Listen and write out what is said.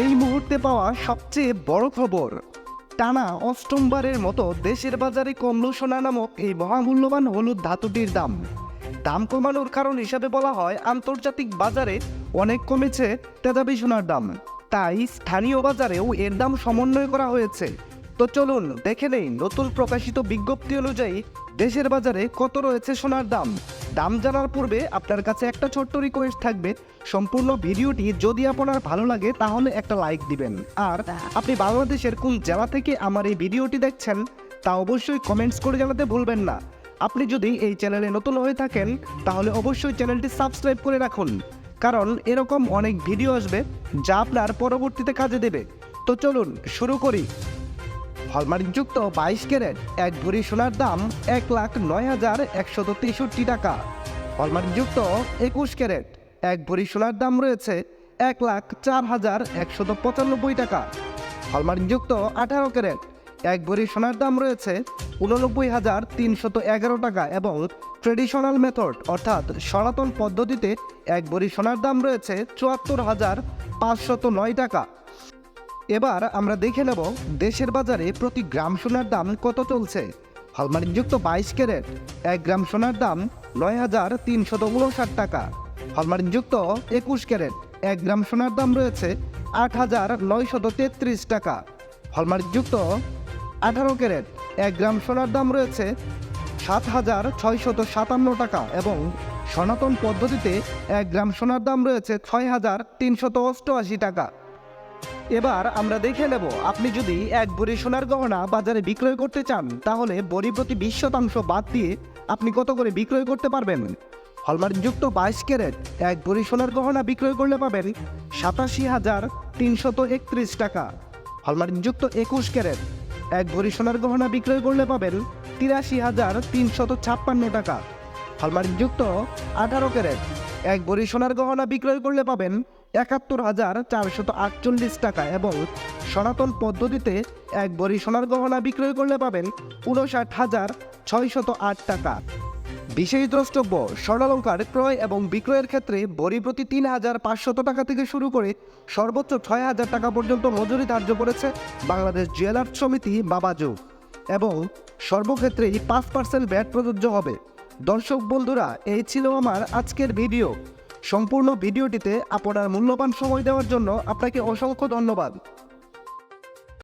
এই মুহূর্তে পাওয়া সবচেয়ে বড় খবর, টানা অষ্টমবারের মতো দেশের বাজারে কমল সোনা নামক এই মহামূল্যবান হলুদ ধাতুটির দাম। দাম কমানোর কারণ হিসাবে বলা হয়, আন্তর্জাতিক বাজারে অনেক কমেছে তেজাবি সোনার দাম। তাই স্থানীয় বাজারেও এর দাম সমন্বয় করা হয়েছে। তো চলুন দেখে নেই, নতুন প্রকাশিত বিজ্ঞপ্তি অনুযায়ী দেশের বাজারে কত রয়েছে সোনার দাম। দাম জানার পূর্বে আপনার কাছে একটা ছোট্ট রিকোয়েস্ট থাকবে। সম্পূর্ণ ভিডিওটি যদি আপনার ভালো লাগে তাহলে একটা লাইক দিবেন। আর আপনি বাংলাদেশের কোন জেলা থেকে আমার এই ভিডিওটি দেখছেন তা অবশ্যই কমেন্টস করে জানাতে ভুলবেন না। আপনি যদি এই চ্যানেলে নতুন হয়ে থাকেন তাহলে অবশ্যই চ্যানেলটি সাবস্ক্রাইব করে রাখুন। কারণ এরকম অনেক ভিডিও আসবে যা আপনার পরবর্তীতে কাজে দেবে। তো চলুন শুরু করি। হলমার্কযুক্ত বাইশ ক্যারেট, এক ভরি সোনার দাম এক লাখ নয় হাজার একশত তেষট্টি টাকা। হলমার্কযুক্ত একুশ ক্যারেট, এক ভরি সোনার দাম রয়েছে এক লাখ চার হাজার একশত পঁচানব্বই টাকা। হলমার্কযুক্ত আঠারো ক্যারেট, এক ভরি সোনার দাম রয়েছে উননব্বই হাজার তিনশত এগারো টাকা এবং ট্রেডিশনাল মেথড অর্থাৎ সনাতন পদ্ধতিতে এক ভরি সোনার দাম রয়েছে চুয়াত্তর হাজার পাঁচশত নয় টাকা। এবার আমরা দেখে নেব দেশের বাজারে প্রতি গ্রাম সোনার দাম কত চলছে। হলমার্কযুক্ত বাইশ ক্যারেট, এক গ্রাম সোনার দাম নয় হাজার তিনশত উনষাট টাকা। হলমার্কযুক্ত একুশ ক্যারেট, এক গ্রাম সোনার দাম রয়েছে আট হাজার নয়শত তেত্রিশ টাকা। হলমার্কযুক্ত আঠারো ক্যারেট, এক গ্রাম সোনার দাম রয়েছে সাত হাজার ছয়শত সাতান্ন টাকা এবং সনাতন পদ্ধতিতে এক গ্রাম সোনার দাম রয়েছে ছয় হাজার তিনশত অষ্টআশি টাকা। এবার আমরা দেখে নেব, আপনি যদি এক ভরি সোনার গহনা বাজারে বিক্রয় করতে চান, তাহলে বড়ি প্রতি বিশ শতাংশ বাদ দিয়ে আপনি কত করে বিক্রয় করতে পারবেন? হলমার্কযুক্ত বাইশ ক্যারেট, এক ভরি সোনার গহনা বিক্রয় করলে পাবেন সাতাশি হাজার তিনশত একত্রিশ টাকা। হলমার্কযুক্ত একুশ ক্যারেট, এক ভরি সোনার গহনা বিক্রয় করলে পাবেন তিরাশি হাজার তিনশত ছাপ্পান্ন টাকা। হলমার্কযুক্ত আঠারো ক্যারেট এক ভরি সোনার গহনা বিক্রয় করলে পাবেন একাত্তর হাজার চারশত আটচল্লিশ টাকা এবং সনাতন পদ্ধতিতে এক ভরি সোনার গহনা বিক্রয় করলে পাবেন উনষাট হাজার ছয়শত আট টাকা। বিশেষ দ্রষ্টব্য, স্বর্ণালঙ্কার ক্রয় এবং বিক্রয়ের ক্ষেত্রে বড়ি প্রতি তিন হাজার পাঁচশত টাকা থেকে শুরু করে সর্বোচ্চ ছয় হাজার টাকা পর্যন্ত মজুরি ধার্য করেছে বাংলাদেশ জুয়েলার্স সমিতি বাবাজু এবং সর্বক্ষেত্রেই পাঁচ পার্সেন্ট ব্যাট প্রযোজ্য হবে। দর্শক বন্ধুরা, এই ছিল আমার আজকের ভিডিও। সম্পূর্ণ ভিডিওটিতে আপনার মূল্যবান সময় দেওয়ার জন্য আপনাকে অসংখ্য ধন্যবাদ।